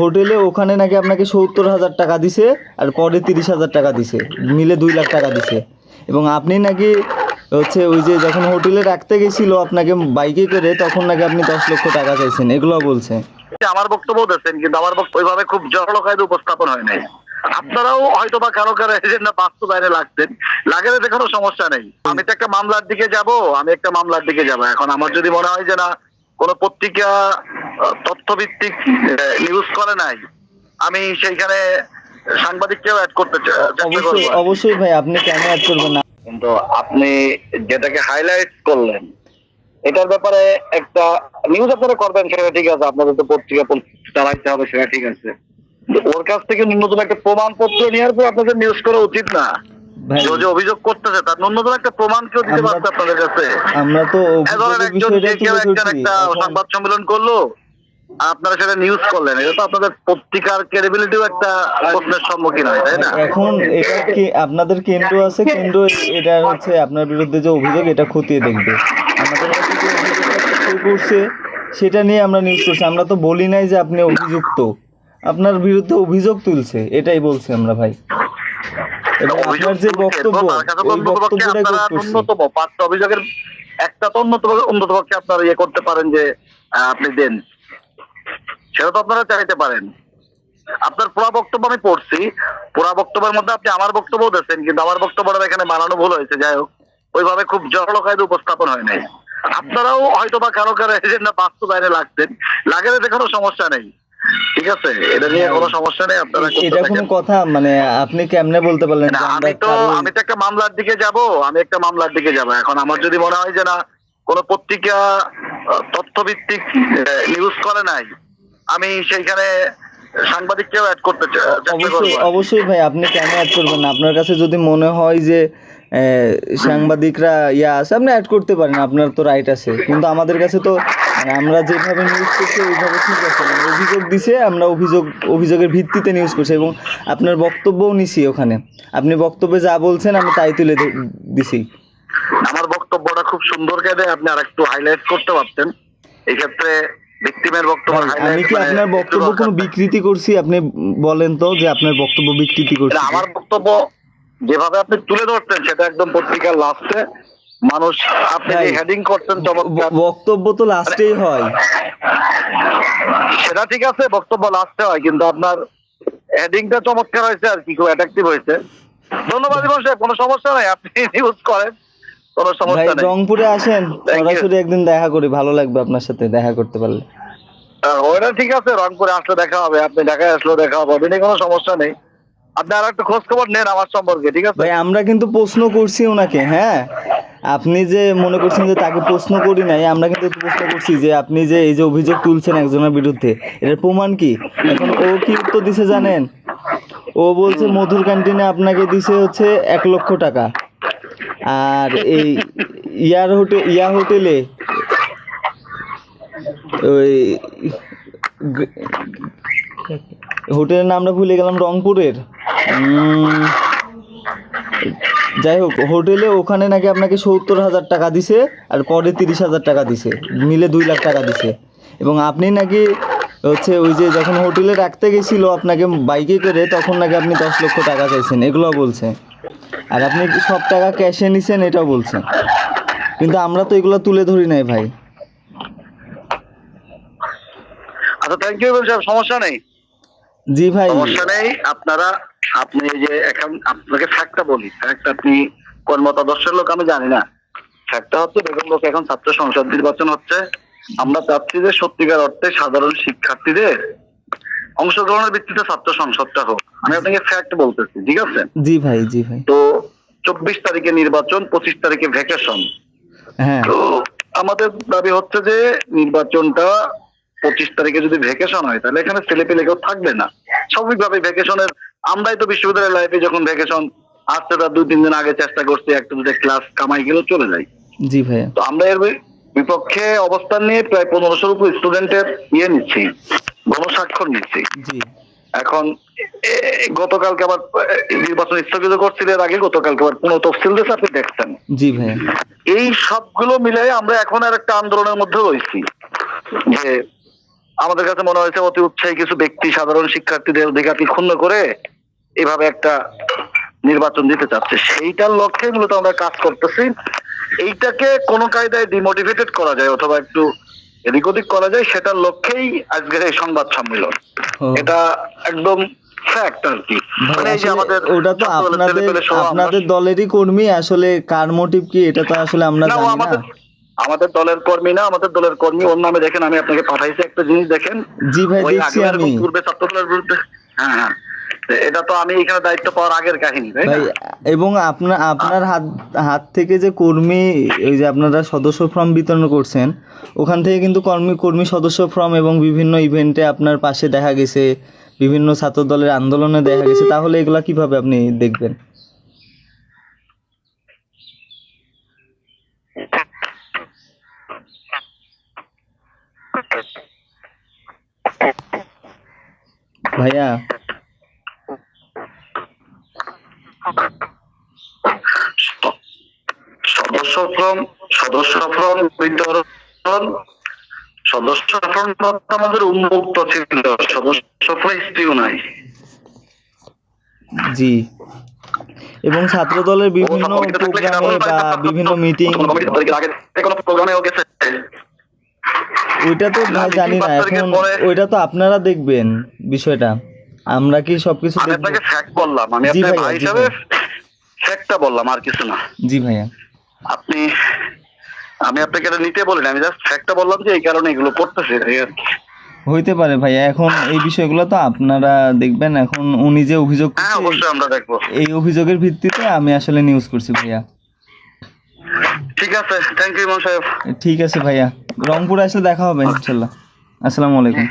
হোটেলে ওখানে নাকি আপনাকে সত্তর হাজার টাকা দিছে আর পরে তিরিশ হাজার টাকা দিছে, মিলে দুই লাখ টাকা দিছে। এবং আপনি নাকি হচ্ছে ওই যে যখন হোটেলে রাখতে গেছিল আপনাকে বাইকে করে, তখন নাকি আপনি দশ লক্ষ টাকা চাইছেন, এগুলো বলছে। আমার বক্তব্য দিচ্ছেন কিন্তু আমার বক্তব্য ওইভাবে খুব জড়ো কায়দে উপস্থাপন হয় নাই। আপনারাও হয়তো বা কারও কারও এজেন্ডা বাস্তবায়নে লাগতেন লাগে না কোনো সমস্যা নেই। আমি তো একটা মামলার দিকে যাব, আমি একটা মামলার দিকে যাব। এখন আমার যদি মনে হয় যে না, কোনো পত্রিকা তথ্যভিত্তিক নিউজ করে নাই। আমি সেইখানে সাংবাদিককেও অ্যাড করতে অবশ্যই অবশ্যই ভাই আপনি কেন অ্যাড করবেন না? কিন্তু আপনি যেটাকে হাইলাইট করলেন এটার ব্যাপারে একটা নিউজ আপনারা করবেন সেটা ঠিক আছে আপনাদের তো পত্রিকা চালাইতে হবে সেটা ঠিক আছে। ওর কাছ থেকে ন্যূনতম একটা প্রমাণপত্র নেওয়ার পর আপনাদের নিউজ করা উচিত না। যে অভিযোগ করতেছে তার ন্যূনতম একটা প্রমাণ কেউ দিতে পারছে আপনাদের কাছে? আমরা তো ধরেন একজন কেউ একজন একটা সংবাদ সম্মেলন করল আপনারা সেটা নিউজ করলেন। এটা তো আপনাদের পত্রিকার ক্রেডিবিলিটিও একটা প্রশ্নের সম্মুখীন হয় তাই না? এখন এটা কি আপনাদের কেন্দ্র আছে? কেন্দ্র এটা হচ্ছে আপনার বিরুদ্ধে যে অভিযোগ এটা খতিয়ে দেখবে। আমাদের কাছে যে অভিযোগটা করছে সেটা নিয়ে আমরা নিউজ করছি। আমরা তো বলি নাই যে আপনি অভিযুক্ত। আপনার বিরুদ্ধে অভিযোগ তুলছে এটাই বলছি আমরা ভাই। এবং আপনার যে বক্তব্য এই বক্তব্যটাই ন্যূনতম পাঁচটা অভিযোগের একটা তো অন্যতম অন্ততপক্ষে আপনারা ইয়ে করতে পারেন যে আপনি দেন। সেটা তো আপনারা চাইতে পারেন। আপনার পুরা বক্তব্য আমি পড়ছি। পুরা বক্তব্যের মধ্যে আপনি আমার বক্তব্য দিচ্ছেন কিন্তু আমার বক্তব্যটা এখানে বানানো ভুল হয়েছে। যাই হোক ওইভাবে খুব জড়ো কায়দে উপস্থাপন হয় নাই। আপনারাও হয়তো বা কারও কারও এজেন্ডা বাস্তবায়নে লাগতেন। লাগে না কোনো সমস্যা নেই। ঠিক আছে? এটা নিয়ে কোনো সমস্যা নেই আপনারা এটা কোনো। কথা মানে আপনি কেমনে বলতে পারলেন আমি তো আমি তো একটা মামলার দিকে যাব আমি একটা মামলার দিকে যাব। এখন আমার যদি মনে হয় যে না কোনো পত্রিকা তথ্যভিত্তিক নিউজ করে নাই আমি সেইখানে সাংবাদিককেও অ্যাড করতে অবশ্যই অবশ্যই ভাই আপনি কেন অ্যাড করবেন না? আপনার কাছে যদি মনে হয় যে সাংবাদিকরা ইয়া আছে আপনি অ্যাড করতে পারেন আপনার তো রাইট আছে। কিন্তু আমাদের কাছে তো মানে আমরা যেভাবে নিউজ করছি ওইভাবে ঠিক আছে অভিযোগ দিছে আমরা অভিযোগ অভিযোগের ভিত্তিতে নিউজ করছি এবং আপনার বক্তব্যও নিছি ওখানে। আপনি বক্তব্যে যা বলছেন আমি তাই তুলে দিছি। আমার বক্তব্যটা খুব সুন্দর কেটে আপনি আর একটু হাইলাইট করতে পারতেন। এই ক্ষেত্রে ভিক্টিমের বক্তব্য আমি কি মানে আপনার বক্তব্য কোনো বিকৃতি করছি? আপনি বলেন তো যে আপনার বক্তব্য বিকৃতি করছি। আমার বক্তব্য যেভাবে আপনি তুলে ধরতেন সেটা একদম পত্রিকার লাস্টে। মানুষ আপনি যে হেডিং করতেন বক্তব্য তো লাস্টেই হয়। সেটা ঠিক আছে বক্তব্য লাস্টে হয় কিন্তু আপনার হেডিংটা চমৎকার হয়েছে আর কি খুব অ্যাট্রাকটিভ হয়েছে। ধন্যবাদ সাহেব কোনো সমস্যা নাই আপনি নিউজ করেন। কোনো সমস্যা নেই। রংপুরে আসেন সরাসরি একদিন দেখা করি ভালো লাগবে আপনার সাথে দেখা করতে পারলে। আহ, ওটা ঠিক আছে রংপুরে আসলে দেখা হবে আপনি ঢাকায় আসলেও দেখা হবে ওটা কোনো সমস্যা নেই। আপনি আর একটা খোঁজ খবর নেন আমার সম্পর্কে ঠিক আছে? ভাই আমরা কিন্তু প্রশ্ন করছি ওনাকে হ্যাঁ? আপনি যে মনে করছেন যে তাকে প্রশ্ন করি নাই আমরা কিন্তু প্রশ্ন করছি যে আপনি যে এই যে অভিযোগ তুলছেন একজনের বিরুদ্ধে এটার প্রমাণ কি? এখন ও কি উত্তর দিছে জানেন? ও বলছে মধুর ক্যান্টিনে আপনাকে দিছে হচ্ছে এক লক্ষ টাকা। আর এই ইয়ার হোটেল ইয়া হোটেলে ওই হোটেলের নামটা ভুলে গেলাম, রংপুরের। যাই হোক, হোটেলে ওখানে নাকি আপনাকে সত্তর হাজার টাকা দিছে আর পরে তিরিশ হাজার টাকা দিছে, মিলে দুই লাখ টাকা দিছে। এবং আপনি নাকি হচ্ছে ওই যে যখন হোটেলে রাখতে গেছিল আপনাকে বাইকে করে, তখন নাকি আপনি দশ লক্ষ টাকা চাইছেন এগুলো বলছে। আর আপনি সব টাকা ক্যাশে নিছেন এটা বলছেন। কিন্তু আমরা তো এগুলো তুলে ধরি নাই ভাই। আচ্ছা থ্যাংক ইউ সাহেব। সমস্যা নেই? জি ভাই। সমস্যা নেই। আপনারা আপনি যে এখন আপনাকে ফ্যাক্টটা বলি। ফ্যাক্ট আপনি কোন মতাদর্শের লোক আমি জানি না। ফ্যাক্টটা হচ্ছে বেগম লোক এখন ছাত্র সংসদ নির্বাচন হচ্ছে। আমরা চাচ্ছি যে সত্যিকার অর্থে সাধারণ শিক্ষার্থীদের অংশগ্রহণের ভিত্তিতে ছাত্র সংসদটা হোক। আমি আপনাকে ফ্যাক্ট বলতেছি ঠিক আছে? জি ভাই জি ভাই। তো চব্বিশ তারিখে নির্বাচন পঁচিশ তারিখে ভ্যাকেশন হ্যাঁ। তো আমাদের দাবি হচ্ছে যে নির্বাচনটা পঁচিশ তারিখে যদি ভ্যাকেশন হয় তাহলে এখানে ছেলে পেলে কেউ থাকবে না। স্বাভাবিকভাবে ভ্যাকেশনের আমরাই তো বিশ্ববিদ্যালয় লাইফে যখন ভ্যাকেশন আসছে তার দুই তিন দিন আগে চেষ্টা করছি একটা দুটো ক্লাস কামাই গেলেও চলে যাই জি ভাইয়া। তো আমরা এর বিপক্ষে অবস্থান নিয়ে প্রায় পনেরোশোর উপর স্টুডেন্টের ইয়ে নিচ্ছি। গণস্বাক্ষর নিচ্ছি। এখন গতকালকে আবার নির্বাচন স্থগিত করছিল এর আগে গতকালকে আবার পুনঃ তফসিল দিয়েছে আপনি দেখছেন। জি ভাইয়া। এই সবগুলো মিলে আমরা এখন আর একটা আন্দোলনের মধ্যে রয়েছি। যে আমাদের কাছে মনে হয়েছে অতি উৎসাহী কিছু ব্যক্তি সাধারণ শিক্ষার্থীদের অধিকারকে ক্ষুণ্ণ করে এভাবে একটা নির্বাচন দিতে চাচ্ছে। সেইটার লক্ষ্যে মূলত আমরা কাজ করতেছি। এইটাকে কোনো কায়দায় ডিমোটিভেটেড করা যায় অথবা একটু এদিক ওদিক করা যায় সেটার লক্ষ্যেই আজকের এই সংবাদ সম্মেলন। এটা একদম মানে ওটা তো আপনাদের দলেরই কর্মী আসলে কার মোটিভ কি এটা তো আসলে আমরা জানি না। আমাদের আমাদের দলের কর্মী না আমাদের দলের কর্মী। ওর নামে দেখেন আমি আপনাকে পাঠাইছি একটা জিনিস দেখেন। জি ভাই দেখছি আমি। পূর্বে ছাত্র দলের বিরুদ্ধে হ্যাঁ হ্যাঁ। এটা তো আমি এখানে দায়িত্ব পাওয়ার আগের কাহিনী ভাই, এবং আপনার আপনার হাত হাত থেকে যে কর্মী ওই যে আপনারা সদস্য ফর্ম বিতরণ করছেন, ওখান থেকে কিন্তু কর্মী কর্মী সদস্য ফর্ম এবং বিভিন্ন ইভেন্টে আপনার পাশে দেখা গেছে, বিভিন্ন ছাত্র দলের আন্দোলনে দেখা গেছে, তাহলে এগুলা কীভাবে আপনি দেখবেন? ভাইয়া সদস্য ফর্ম সদস্য ফর্ম বিতরণ সদস্য ফর্ম আমাদের উন্মুক্ত ছিল সদস্য ফর্ম স্ত্রীও নাই। জি। এবং ছাত্র দলের বিভিন্ন প্রোগ্রামে বা বিভিন্ন মিটিং ওইটা তো জানি না এখন ওইটা তো আপনারা দেখবেন বিষয়টা। আমরা কি সবকিছু আমি আপনাকে ফ্যাক্ট বললাম আমি আপনার ভাই হিসাবে ফ্যাক্টটা বললাম আর কিছু না। জি ভাইয়া। আপনি আমি আপনাকে এটা নিতে বলিনি আমি জাস্ট ফ্যাক্টটা বললাম যে এই কারণে এগুলো করতেছে এই আর কি। হইতে পারে ভাইয়া এখন এই বিষয়গুলো তো আপনারা দেখবেন এখন উনি যে অভিযোগ হ্যাঁ অবশ্যই আমরা দেখব। এই অভিযোগের ভিত্তিতে আমি আসলে নিউজ করছি ভাইয়া। ঠিক আছে থ্যাংক ইউ সাহেব। ঠিক আছে ভাইয়া। রংপুর আসলে দেখা হবে ইনশাল্লাহ। আসসালামু আলাইকুম।